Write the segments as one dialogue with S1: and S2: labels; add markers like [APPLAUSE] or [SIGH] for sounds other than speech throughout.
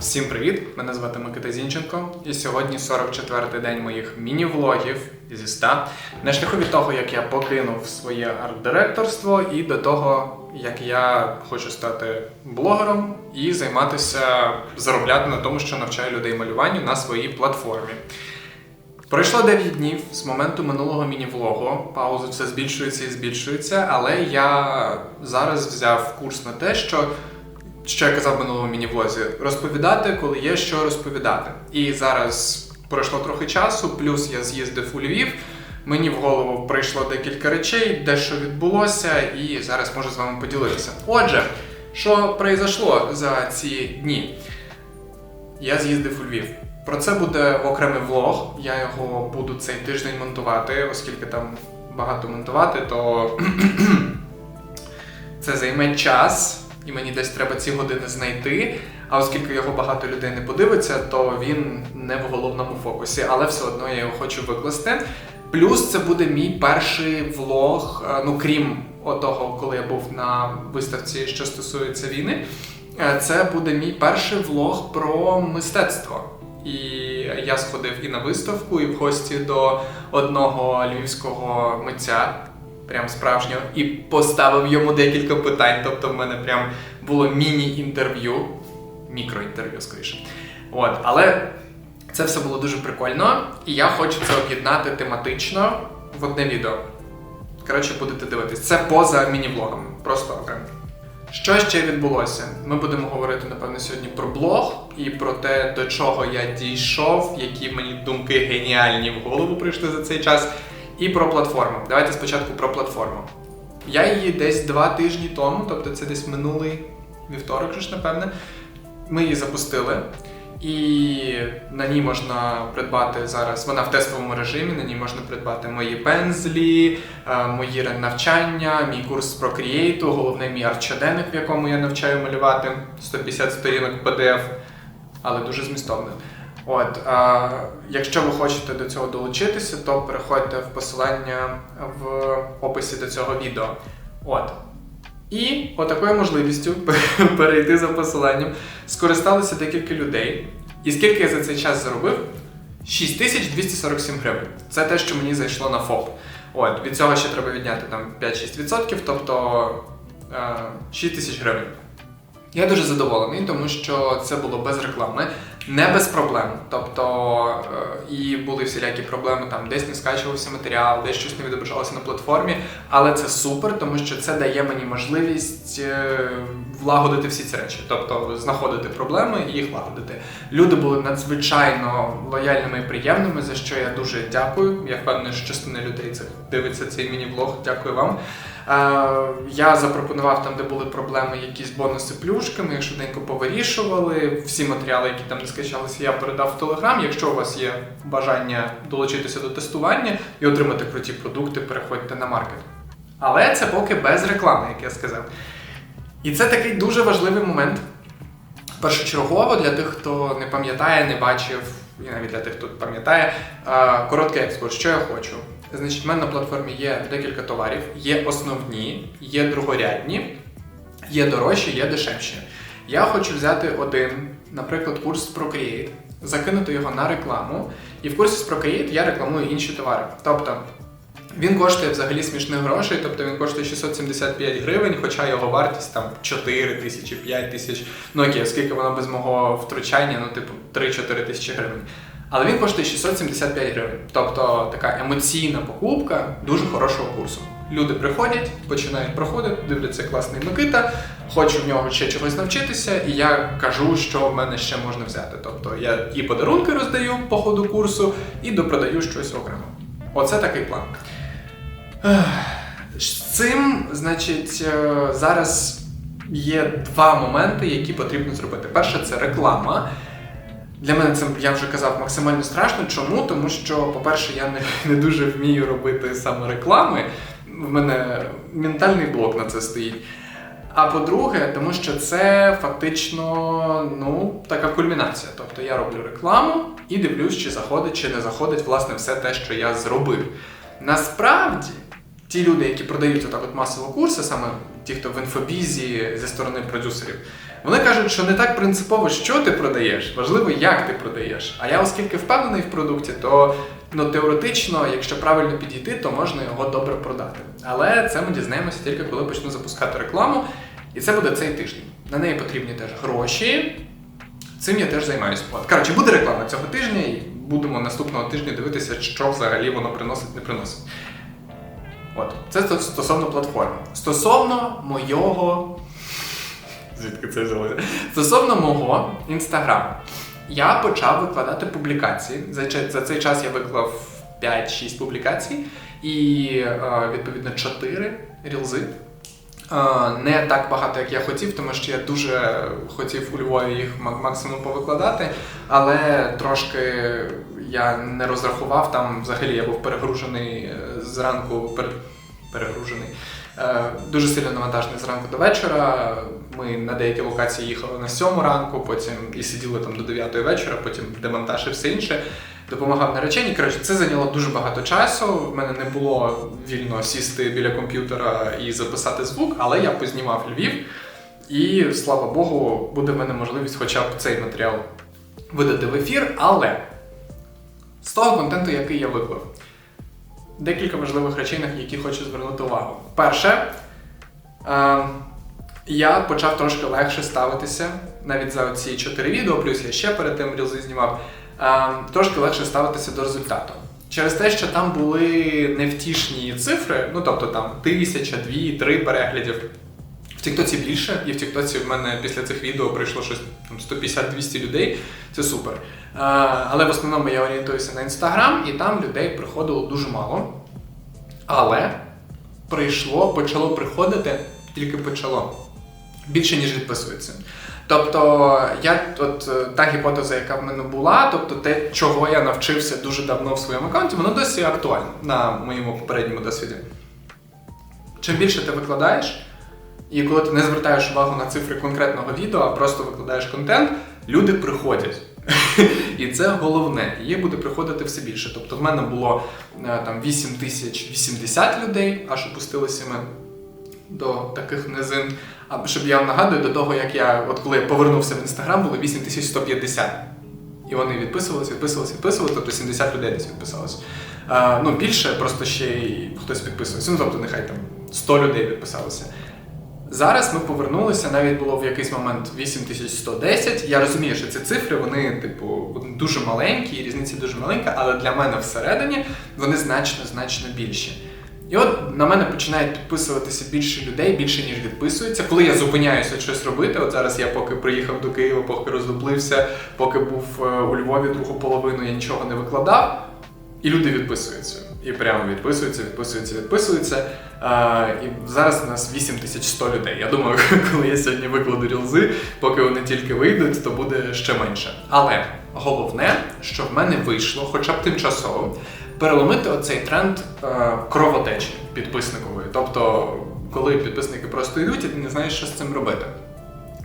S1: Всім привіт! Мене звати Микита Зінченко, і сьогодні 44-й день моїх міні-влогів зі 100. На шляху від того, як я покинув своє арт-директорство, і до того, як я хочу стати блогером і займатися заробляти на тому, що навчаю людей малюванню на своїй платформі. Пройшло 9 днів з моменту минулого міні-влогу. Паузи все збільшується і збільшується, але я зараз взяв курс на те, що що я казав в минулому міні-влозі, розповідати, коли є що розповідати. І зараз пройшло трохи часу, плюс я з'їздив у Львів. Мені в голову прийшло декілька речей, дещо відбулося, і зараз можу з вами поділитися. Отже, що произошло за ці дні? Я з'їздив у Львів. Про це буде окремий влог. Я його буду цей тиждень монтувати, оскільки там багато монтувати, то [CLEARS THROAT] це займе час, і мені десь треба ці години знайти. А оскільки його багато людей не подивиться, то він не в головному фокусі, але все одно я його хочу викласти. Плюс це буде мій перший влог, е, ну крім того, коли я був на виставці, що стосується війни. Е, Це буде мій перший влог про мистецтво. І я сходив і на виставку, і в гості до одного львівського митця, прям справжнього, і поставив йому декілька питань. Тобто, в мене прям було міні-інтерв'ю, мікроінтерв'ю, скоріше. От, але це все було дуже прикольно, і я хочу це об'єднати тематично в одне відео. Коротше, будете дивитись. Це поза міні-влогами, просто окремо. Що ще відбулося? Ми будемо говорити, напевно, сьогодні про блог і про те, до чого я дійшов, які мені думки геніальні в голову прийшли за цей час, і про платформу. Давайте спочатку про платформу. Я її десь два тижні тому, тобто це десь минулий вівторок, ж, напевне, ми її запустили. І на ній можна придбати зараз. Вона в тестовому режимі. На ній можна придбати мої пензлі, е, мої навчання, мій курс про Procreate, головний мій арт-щоденник, в якому я навчаю малювати 150 сторінок PDF, але дуже змістовно. От, е, якщо ви хочете до цього долучитися, то переходьте в посилання в описі до цього відео. От. І отакою можливістю [LAUGHS] перейти за посиланням скористалося декілька людей. І скільки я за цей час заробив? 6247 гривень. Це те, що мені зайшло на ФОП. От, від цього ще треба відняти там 5-6%, тобто е, 6 тисяч гривень. Я дуже задоволений, тому що це було без реклами, не без проблем. Тобто е, і були всілякі проблеми, там десь не скачувався матеріал, десь щось не відображалося на платформі. Але це супер, тому що це дає мені можливість е, влагодити всі ці речі, тобто знаходити проблеми і їх лагодити. Люди були надзвичайно лояльними і приємними, за що я дуже дякую. Я впевнений, що частина людей це дивиться цей міні-влог. Дякую вам. Е, Я запропонував там, де були проблеми, якісь бонуси плюшками, їх швиденько повирішували. Всі матеріали, які там не скачалися, я передав в Телеграм. Якщо у вас є бажання долучитися до тестування і отримати круті продукти, переходьте на маркет. Але це поки без реклами, як я сказав. І це такий дуже важливий момент. Першочергово для тих, хто не пам'ятає, не бачив, і навіть для тих, хто пам'ятає, е, короткий екскурс. Що я хочу? Значить, в мене на платформі є декілька товарів, є основні, є другорядні, є дорожчі, є дешевші. Я хочу взяти один, наприклад, курс Procreate, закинути його на рекламу, і в курсі з Procreate я рекламую інші товари. Тобто він коштує взагалі смішних грошей, тобто він коштує 675 гривень, хоча його вартість там 4 тисячі, 5 тисяч. Ну окей, оскільки воно без мого втручання, ну типу 3-4 тисячі гривень. Але він коштує 675 гривень. Тобто така емоційна покупка дуже хорошого курсу. Люди приходять, починають проходити, дивляться класний Микита, хочу в нього ще чогось навчитися, і я кажу, що в мене ще можна взяти. Тобто я і подарунки роздаю по ходу курсу, і допродаю щось окремо. Оце такий план. З цим, значить, е, зараз є два моменти, які потрібно зробити. Перше це реклама. Для мене це я вже казав максимально страшно. Чому? Тому що, по-перше, я не, [LAUGHS] не дуже вмію робити саме реклами. В мене ментальний блок на це стоїть. А по-друге, тому що це фактично ну, така кульмінація. Тобто я роблю рекламу і дивлюсь, чи заходить, чи не заходить власне все те, що я зробив. Насправді, ті люди, які продають отак от масово курси, саме ті, хто в інфобізі зі сторони продюсерів, вони кажуть, що не так принципово, що ти продаєш, важливо, як ти продаєш. А я, оскільки впевнений в продукті, то ну, теоретично, якщо правильно підійти, то можна його добре продати. Але це ми дізнаємося тільки коли почну запускати рекламу. І це буде цей тиждень. На неї потрібні теж гроші. Цим я теж займаюся. От, коротше, буде реклама цього тижня, і будемо наступного тижня дивитися, що взагалі воно приносить, не приносить. От, це стосовно платформи. Стосовно мого. Звідки це взялося? Стосовно мого інстаграму. Я почав викладати публікації. За, за цей час я виклав 5-6 публікацій і, е, відповідно, 4 рілзи. Не так багато, як я хотів, тому що я дуже хотів у Львові їх максимум повикладати, але трошки я не розрахував. Там взагалі я був перегружений е, зранку, перегружений. Е, дуже сильно навантажений зранку до вечора. Ми на деякі локації їхали на сьому ранку, потім і сиділи там до 9 вечора, потім демонтаж і все інше допомагав нареченій. Коротше, це зайняло дуже багато часу. В мене не було вільно сісти біля комп'ютера і записати звук, але я познімав Львів. І слава Богу, буде в мене можливість хоча б цей матеріал видати в ефір. Але з того контенту, який я виклав, декілька важливих речей, на які хочу звернути увагу. Перше, е, я почав трошки легше ставитися навіть за ці чотири відео, плюс я ще перед тим рілзи знімав. Ем, трошки легше ставитися до результату. Через те, що там були невтішні цифри, ну тобто там тисяча, дві, три переглядів. Тіктоці більше, і в Тіктоці в мене після цих відео прийшло щось там 150-200 людей. Це супер. Але в основному я орієнтуюся на інстаграм, і там людей приходило дуже мало. Але прийшло, почало приходити, тільки почало більше, ніж відписується. Тобто, я от е, та гіпотеза, яка в мене була, тобто те, чого я навчився дуже давно в своєму аккаунті, воно досі актуально на моєму попередньому досвіді. Чим більше ти викладаєш, і коли ти не звертаєш увагу на цифри конкретного відео, а просто викладаєш контент, люди приходять. [LAUGHS] І це головне. Їх буде приходити все більше. Тобто в мене було е, там 8080 людей, аж опустилися ми до таких низин. А щоб я вам нагадую, до того, як я, от коли я повернувся в інстаграм, було 8150. І вони відписувалися, відписувалися, відписувалися, тобто 70 людей десь відписалось. А, Ну, більше, просто ще й хтось підписувався. Ну, тобто, нехай там 100 людей відписалося. Зараз ми повернулися, навіть було в якийсь момент 8110. Я розумію, що ці цифри, вони, типу, дуже маленькі, різниця дуже маленька, але для мене всередині вони значно-значно більші. І от на мене починають підписуватися більше людей, більше ніж відписуються. Коли я зупиняюся щось робити, от зараз я поки приїхав до Києва, поки роздуплився, поки був е, у Львові другу половину, я нічого не викладав, і люди відписуються. І прямо відписуються, відписуються, відписуються. А, І зараз у нас 8100 людей. Я думаю, [LAUGHS] коли я сьогодні викладу рілзи, поки вони тільки вийдуть, то буде ще менше. Але головне, що в мене вийшло, хоча б тимчасово переломити оцей тренд кровотечі підписникової. Тобто, коли підписники просто йдуть, і ти не знаєш, що з цим робити.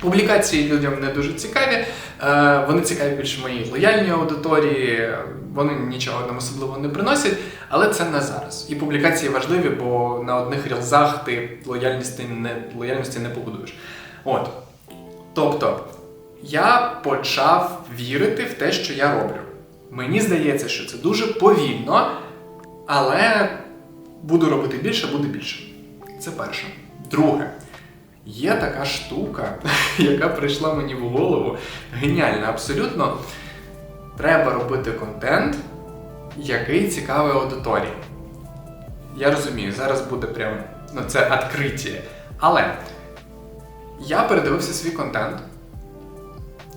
S1: Публікації людям не дуже цікаві, е, вони цікаві більше моїй лояльній аудиторії, вони нічого нам особливо не приносять, але це не зараз. І публікації важливі, бо на одних рілзах ти лояльності не лояльності не побудуєш. От. Тобто, я почав вірити в те, що я роблю. Мені здається, що це дуже повільно, але буду робити більше, буде більше. Це перше. Друге, є така штука, [LAUGHS] яка прийшла мені в голову. Геніальна, абсолютно. Треба робити контент, який цікавий аудиторії. Я розумію, зараз буде прям ну, це відкриття. Але я передивився свій контент,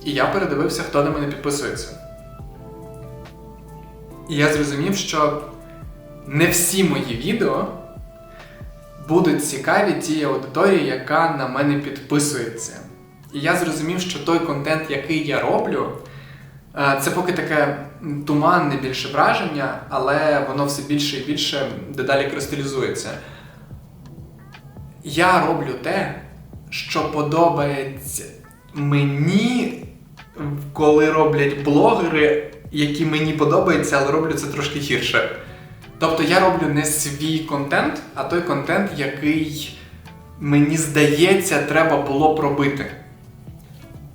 S1: і я передивився, хто на мене підписується. І я зрозумів, що не всі мої відео будуть цікаві тій аудиторії, яка на мене підписується. І я зрозумів, що той контент, який я роблю, е, це поки таке туманне більше враження, але воно все більше і більше дедалі кристалізується. Я роблю те, що подобається мені, коли роблять блогери які мені подобаються, але роблю це трошки гірше. Тобто я роблю не свій контент, а той контент, який мені здається, треба було б робити.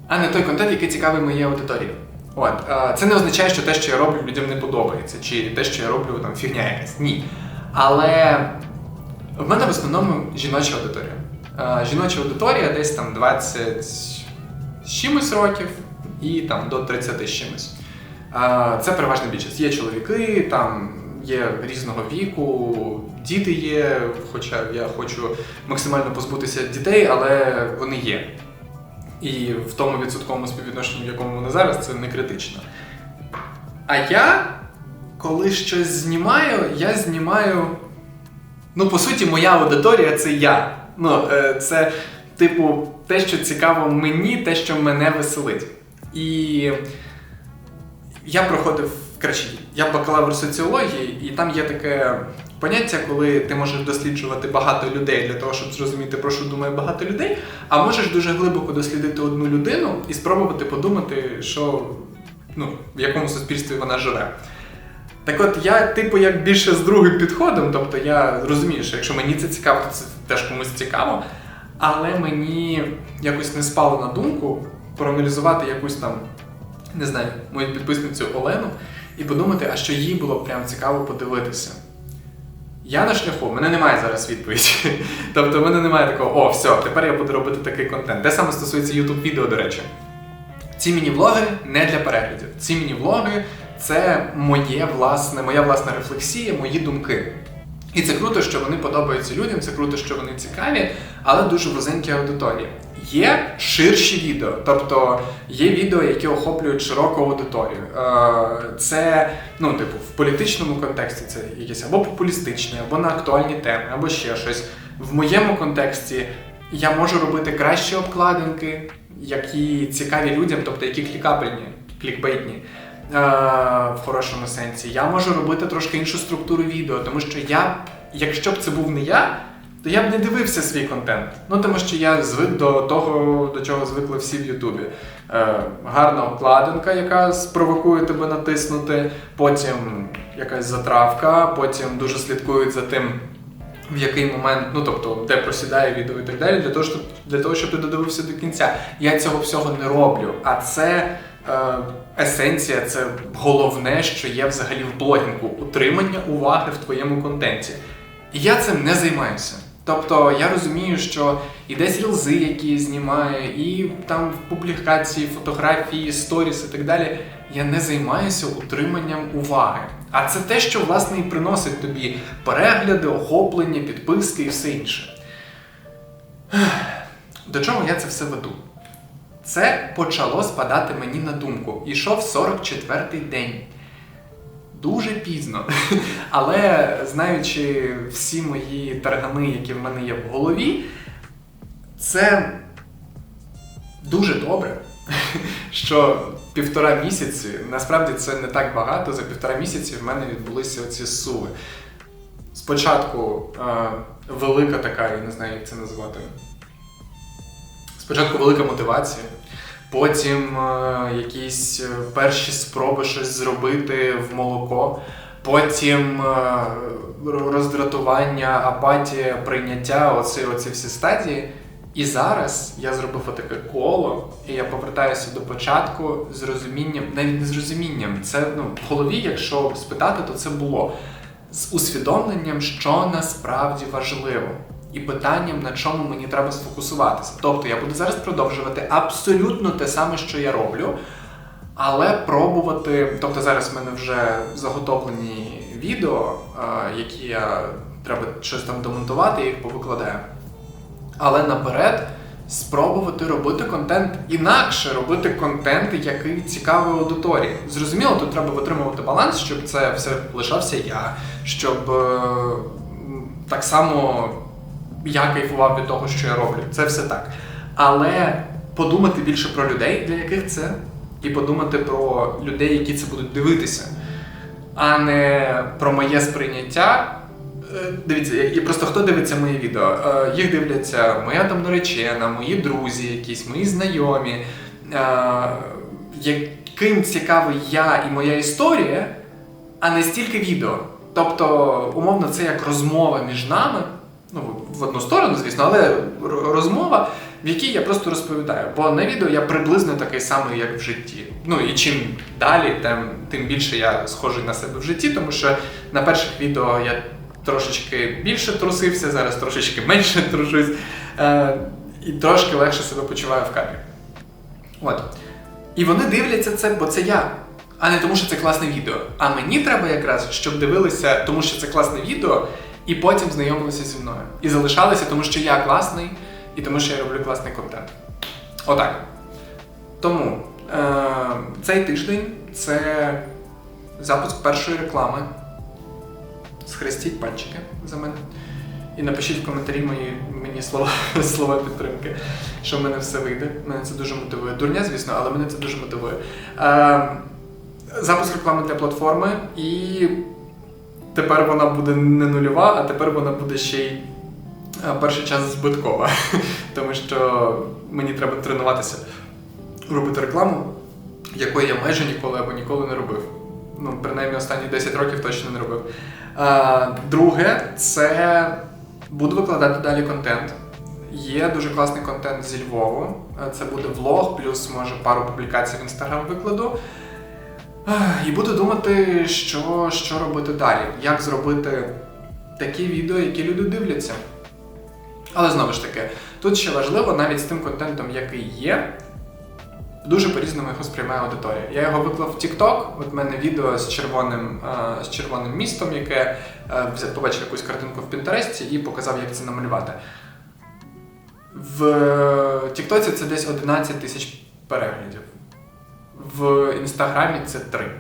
S1: а не той контент, який цікавий моїй аудиторії. От це не означає, що те, що я роблю, людям не подобається, чи те, що я роблю, там фігня якась. Ні. Але в мене в основному жіноча аудиторія. Жіноча аудиторія десь там 20 з чимось років і там до 30 з чимось. Це переважна більшість. Є чоловіки, там є різного віку, діти є, хоча я хочу максимально позбутися дітей, але вони є. І в тому відсотковому співвідношенні, в якому вони зараз, це не критично. А я, коли щось знімаю, я знімаю. Ну, по суті, моя аудиторія це я. Ну, е, це, типу, те, що цікаво мені, те, що мене веселить. І я проходив, коротше, я бакалавр соціології, і там є таке поняття, коли ти можеш досліджувати багато людей для того, щоб зрозуміти, про що думає багато людей, а можеш дуже глибоко дослідити одну людину і спробувати подумати, що ну, в якому суспільстві вона живе. Так от я, типу, як більше з другим підходом, тобто я розумію, що якщо мені це цікаво, то це теж комусь цікаво. Але мені якось не спало на думку проаналізувати якусь там, не знаю, мою підписницю Олену і подумати, а що їй було б прям цікаво подивитися. Я на шляху, в мене немає зараз відповіді. [LAUGHS] Тобто, в мене немає такого, о, все, тепер я буду робити такий контент. Те саме стосується YouTube відео, до речі. Ці міні-влоги не для переглядів. Ці міні-влоги це моє власне, моя власна рефлексія, мої думки. І це круто, що вони подобаються людям, це круто, що вони цікаві, але дуже вузенькі аудиторії. Є ширші відео, тобто є відео, які охоплюють широку аудиторію. Е, Це, ну, типу, в політичному контексті це якесь або популістичне, або на актуальні теми, або ще щось. В моєму контексті я можу робити кращі обкладинки, які цікаві людям, тобто які клікабельні, клікбейтні. Е, В хорошому сенсі. Я можу робити трошки іншу структуру відео, тому що я, якщо б це був не я, то я б не дивився свій контент. Ну тому що я звик до того, до чого звикли всі в Ютубі. Е, гарна обкладинка, яка спровокує тебе натиснути, потім якась затравка, потім дуже слідкують за тим. В який момент, ну тобто, де просідає відео і так далі, для того, щоб для того, щоб ти додивився до кінця. Я цього всього не роблю. А це есенція, це головне, що є взагалі в блогінгу утримання уваги в твоєму контенті. І я цим не займаюся. Тобто я розумію, що і десь рілзи, які знімаю, і там в публікації, фотографії, сторіс і так далі. Я не займаюся утриманням уваги. А це те, що власне і приносить тобі перегляди, охоплення, підписки і все інше. До чого я це все веду? Це почало спадати мені на думку. Ішов 44-й день. Дуже пізно. [LAUGHS] Але знаючи всі мої таргани, які в мене є в голові, це дуже добре, [LAUGHS] що півтора місяці, насправді це не так багато, за півтора місяці в мене відбулися оці суви. Спочатку е, велика така, я не знаю, як це назвати. Спочатку велика мотивація, потім е, якісь е, перші спроби щось зробити в молоко, потім е, роздратування, апатія, прийняття, оці, оці всі стадії. І зараз я зробив отаке коло, і я повертаюся до початку з розумінням, навіть не з розумінням. Це ну, в голові, якщо спитати, то це було з усвідомленням, що насправді важливо, і питанням, на чому мені треба сфокусуватися. Тобто я буду зараз продовжувати абсолютно те саме, що я роблю, але пробувати. Тобто зараз в мене вже заготовлені відео, е, які я треба щось там домонтувати, я їх повикладаю. Але наперед спробувати робити контент інакше, робити контент, який цікавий аудиторії. Зрозуміло, тут треба витримувати баланс, щоб це все лишався я, щоб е, так само я кайфував від того, що я роблю. Це все так. Але подумати більше про людей, для яких це, і подумати про людей, які це будуть дивитися, а не про моє сприйняття. Е, Дивіться, і просто хто дивиться мої відео? Е, Їх дивляться моя там наречена, мої друзі, якісь мої знайомі, е, яким цікавий я і моя історія, а не стільки відео. Тобто, умовно, це як розмова між нами, в одну сторону, звісно, але розмова, в якій я просто розповідаю. Бо на відео я приблизно такий самий, як в житті. Ну і чим далі, тим, тим більше я схожий на себе в житті, тому що на перших відео я трошечки більше трусився, зараз трошечки [LAUGHS] менше трушусь. Е, і трошки легше себе почуваю в кадрі. От. І вони дивляться це, бо це я. А не тому, що це класне відео. А мені треба якраз, щоб дивилися, тому що це класне відео, і потім знайомилися зі мною. І залишалися, тому що я класний, і тому що я роблю класний контент. Отак. Тому е- цей тиждень це запуск першої реклами. Схрестіть пальчики за мене. І напишіть в коментарі мої, мені слова, [LAUGHS] слова підтримки, що в мене все вийде. Мене це дуже мотивує. Дурня, звісно, але мене це дуже мотивує. Е, запуск реклами для платформи, і тепер вона буде не нульова, а тепер вона буде ще й е, перший час збиткова. [LAUGHS] Тому що мені треба тренуватися робити рекламу, якої я майже ніколи або ніколи не робив. Ну, принаймні останні 10 років точно не робив. Е, друге, це буду викладати далі контент. Є дуже класний контент зі Львову. Е, Це буде влог, плюс може пару публікацій в інстаграм викладу. І буду думати, що, що робити далі, як зробити такі відео, які люди дивляться. Але знову ж таки, тут ще важливо, навіть з тим контентом, який є, дуже по-різному його сприймає аудиторія. Я його виклав в TikTok, от в мене відео з червоним, е, з червоним містом, яке е, побачив якусь картинку в Пінтересті і показав, як це намалювати. В TikTok це десь 11 тисяч переглядів. В інстаграмі це 3.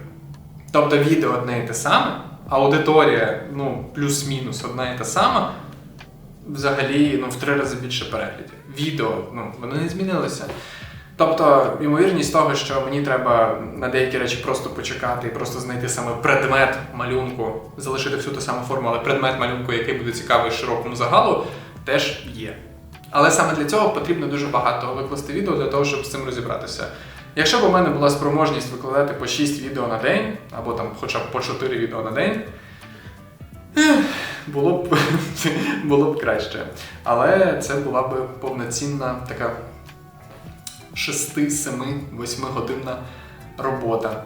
S1: Тобто відео одне і те саме, аудиторія ну, плюс-мінус одна і та сама, взагалі ну, в три рази більше переглядів. Відео, ну, вони не змінилися. Тобто, ймовірність того, що мені треба на деякі речі просто почекати і просто знайти саме предмет малюнку, залишити всю ту саму форму, але предмет малюнку, який буде цікавий широкому загалу, теж є. Але саме для цього потрібно дуже багато викласти відео для того, щоб з цим розібратися. Якщо б у мене була спроможність викладати по 6 відео на день, або там хоча б по 4 відео на день, було б, [LAUGHS] було б краще. Але це була б повноцінна така 6, 7, 8 годинна робота.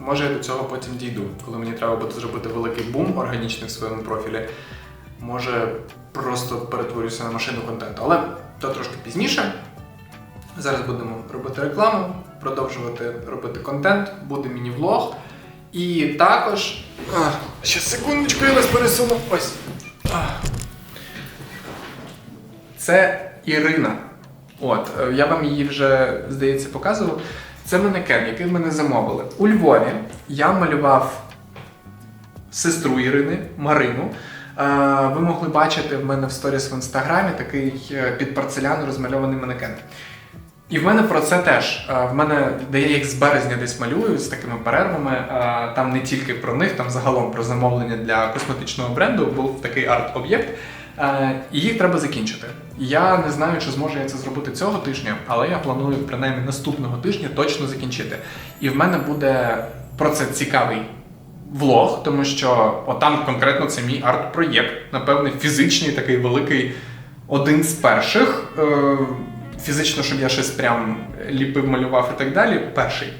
S1: Може, я до цього потім дійду, коли мені треба буде зробити великий бум органічний в своєму профілі. Може, просто перетворюся на машину контенту. Але то трошки пізніше. Зараз будемо робити рекламу, продовжувати робити контент, буде міні-влог. І також. Ще секундочку, я вас пересуну. Ось. А. Це Ірина. От, е, я вам її вже, здається, показував. Це манекен, який в мене замовили. У Львові я малював сестру Ірини Марину. Е, Ви могли бачити в мене в сторіс в інстаграмі такий е, під порцеляну розмальований манекен. І в мене про це теж. Е, В мене, де я їх з березня десь малюю з такими перервами. е, Там не тільки про них, там загалом про замовлення для косметичного бренду був такий арт-об'єкт. Е, І їх треба закінчити. Я не знаю, чи зможу я це зробити цього тижня, але я планую принаймні наступного тижня точно закінчити. І в мене буде про це цікавий влог, тому що отам конкретно це мій арт-проєкт, напевне, фізичний такий великий, один з перших. Фізично, щоб я щось прям ліпив, малював і так далі. Перший.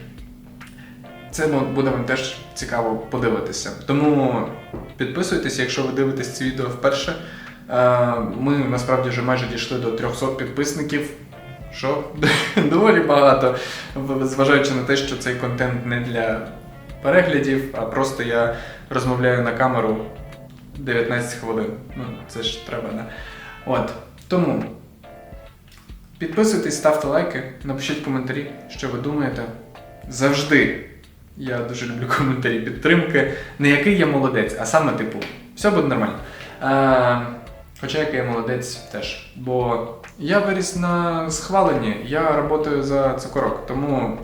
S1: Це ну, буде вам теж цікаво подивитися. Тому підписуйтесь, якщо ви дивитесь це відео вперше. Е, Ми насправді вже майже дійшли до 300 підписників, що [LAUGHS] доволі багато, зважаючи на те, що цей контент не для переглядів, а просто я розмовляю на камеру 19 хвилин. Ну, це ж треба, не? От. Тому підписуйтесь, ставте лайки, напишіть коментарі, що ви думаєте. Завжди я дуже люблю коментарі підтримки. Не який я молодець, а саме типу, все буде нормально. Е, хоча який я молодець теж. Бо я виріс на схваленні, я працюю за цукорок, тому.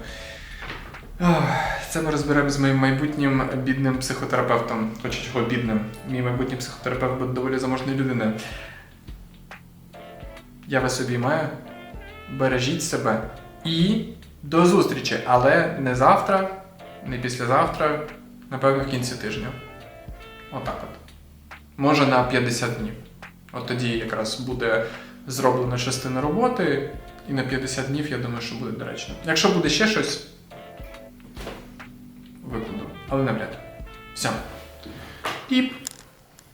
S1: Це ми розберемо з моїм майбутнім бідним психотерапевтом, хоч чого бідним. Мій майбутній психотерапевт буде доволі заможною людиною. Я вас обіймаю. Бережіть себе і до зустрічі, але не завтра, не післязавтра, напевно, в кінці тижня. Отак от. Може на 50 днів. От тоді якраз буде зроблена частина роботи, і на 50 днів я думаю, що буде доречно. Якщо буде ще щось, викладу, але навряд. Все. Піп.